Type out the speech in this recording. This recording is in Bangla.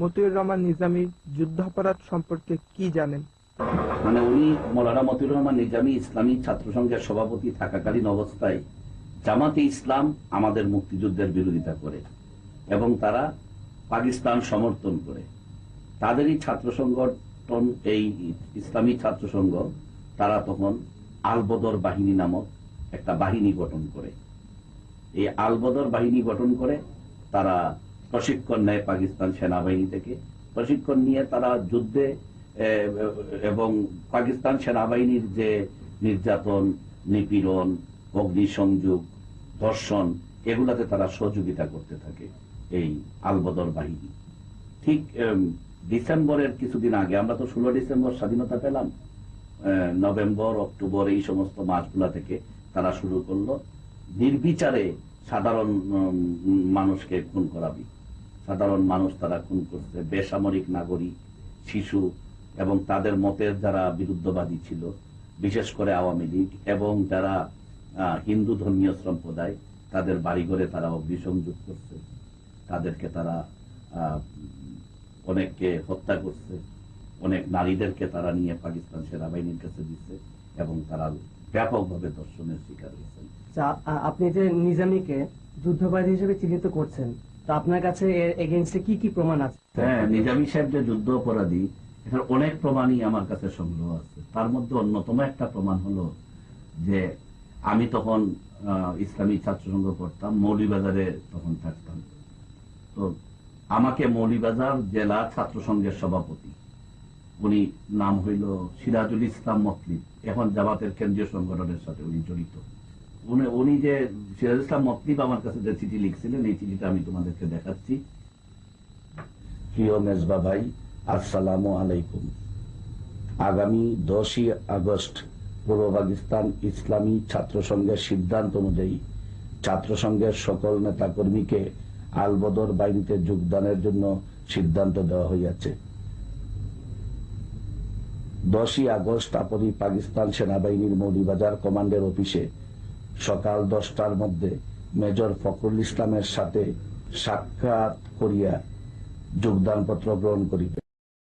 মতিউর রহমান নিজামী যুদ্ধাপরাধ সম্পর্কে কি জানেন? মানে উনি মৌলানা মতিউর রহমান নিজামী ইসলামী ছাত্র সংঘের সভাপতি থাকাকালীন অবস্থায় জামাতে ইসলাম আমাদের মুক্তিযুদ্ধের বিরোধিতা করে এবং তারা পাকিস্তান সমর্থন করে। তাদেরই ছাত্র সংগঠন, এই ইসলামী ছাত্র সংঘ, তারা তখন আলবদর বাহিনী নামক একটা বাহিনী গঠন করে। এই আলবদর বাহিনী গঠন করে তারা প্রশিক্ষণ নেয় পাকিস্তান সেনাবাহিনী থেকে। প্রশিক্ষণ নিয়ে তারা যুদ্ধে এবং পাকিস্তান সেনাবাহিনীর যে নির্যাতন, নিপীড়ন, অগ্নিসংযোগ, ধর্ষণ, এগুলাতে তারা সহযোগিতা করতে থাকে এই আলবদর বাহিনী। ঠিক ডিসেম্বরের কিছুদিন আগে, আমরা তো ষোলো ডিসেম্বর স্বাধীনতা পেলাম নভেম্বর, অক্টোবর, এই সমস্ত মাসগুলা থেকে তারা শুরু করল। নির্বিচারে সাধারণ মানুষকে খুন করাবি সাধারণ মানুষ তারা খুন করছে। বেসামরিক নাগরিক শিশু এবং তাদের মতের যারা বিরুদ্ধবাদী ছিল বিশেষ করে আওয়ামী লীগ এবং যারা হিন্দু ধর্মীয় সম্প্রদায় তাদের বাড়িঘরে তারা অগ্নিসংযোগ করছে। তাদেরকে তারা অনেককে হত্যা করছে। অনেক নারীদেরকে তারা নিয়ে পাকিস্তান সেনাবাহিনীর কাছে দিচ্ছে এবং তারা ব্যাপকভাবে দর্শনের শিকার হয়েছে আচ্ছা, আপনি যে নিজামীকে যুদ্ধবাদী হিসেবে চিহ্নিত করছেন আপনার কাছে কি কি প্রমাণ আছে? হ্যাঁ নিজামী সাহেব যে যুদ্ধ অপরাধী, এটার অনেক প্রমাণই আমার কাছে সংগ্রহ আছে। তার মধ্যে অন্যতম একটা প্রমাণ হলো যে আমি তখন ইসলামী ছাত্র সংঘ করতাম মৌলিবাজারে তখন থাকতাম। তো আমাকে মৌলিবাজার জেলা ছাত্র সংঘের সভাপতি, উনি নাম হইল সিরাজুল ইসলাম মতলিব এখন জামাতের কেন্দ্রীয় সংগঠনের সাথে উনি জড়িত। উনি যে সিরাজুল ইসলাম মতলিব আমার কাছে যে চিঠি লিখছিলেন, এই চিঠিটা আমি তোমাদেরকে দেখাচ্ছি। প্রিয় মেজবা ভাই আসসালামু আলাইকুম। আগামী দশই আগস্ট পূর্ব পাকিস্তান ইসলামী ছাত্র সংঘের সিদ্ধান্ত অনুযায়ী ছাত্র সংঘের সকল নেতাকর্মীকে আলবদর বাহিনীতে যোগদানের জন্য সিদ্ধান্ত দেওয়া হইয়াছে। দশই আগস্ট আপনি পাকিস্তান সেনাবাহিনীর মৌলিবাজার কমান্ডের অফিসে সকাল দশটার মধ্যে মেজর ফখরুল ইসলামের সাথে সাক্ষাৎ করিয়া যোগদানপত্র গ্রহণ করিবে।